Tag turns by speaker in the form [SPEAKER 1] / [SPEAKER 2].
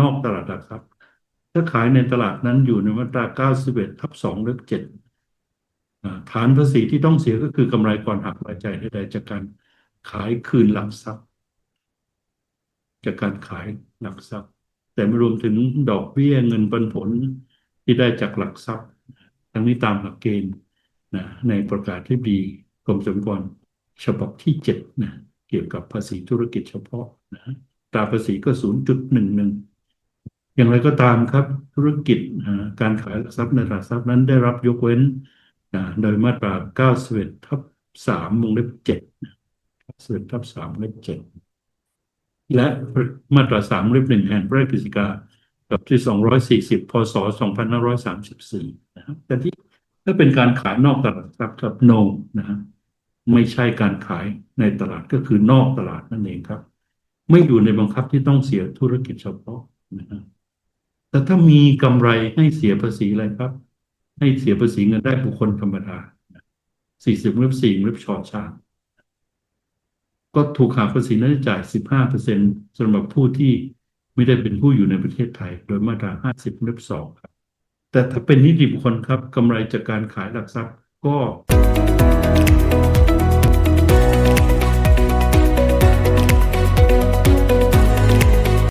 [SPEAKER 1] นอกตลาดหลักทรัพย์ถ้าขายในตลาดนั้นอยู่ในมาตรา 91ทับ2เล็บ7ฐานภาษีที่ต้องเสียก็คือกำไรก่อนหักรายจ่ายใดๆจากการขายคืนหลักทรัพย์ จากการขายหลักทรัพย์ แต่ไม่รวมถึงดอกเบี้ยเงินปันผลที่ได้จากหลักทรัพย์ ทั้งนี้ตามหลักเกณฑ์นะในประกาศที่ดีกรมสรรพากรฉบับที่เจ็ดนะเกี่ยวกับภาษีธุรกิจเฉพาะนะตราภาษีก็ 0.11 อย่างไรก็ตามครับธุรกิจการขายหลักทรัพย์ในตลาดทรัพย์นั้นได้รับยกเว้นโดยมาตราเก้าสิบเอ็ดทับสามวงเล็บเจ็ดสิบเอ็ดทับสามวงเล็บเจ็ดและมาตราสามเล็บหนึ่งแห่งพระราชกฤษฎีกาฉบับที่สองร้อยสี่สิบพศสองพันห้าร้อยสามสิบสี่นะครับแต่ที่ถ้าเป็นการขายนอกตลาดครับกับ no นะฮะไม่ใช่การขายในตลาดก็คือนอกตลาดนั่นเองครับ ไม่อยู่ในบังคับที่ต้องเสียธุรกิจเฉพาะนะฮะ แต่ถ้ามีกำไรให้เสียภาษีอะไรครับ ให้เสียภาษีเงินได้บุคคลธรรมดาสี่สิบเล็บสี่เล็บชอชาก็ถูกหักภาษีน่าจะจ่าย15%สำหรับผู้ที่ไม่ได้เป็นผู้อยู่ในประเทศไทย โดยมาตรา50เล็บ2ครับ แต่ถ้าเป็นนิติบุคคลครับกำไรจากการขายหลักทรัพย์ก็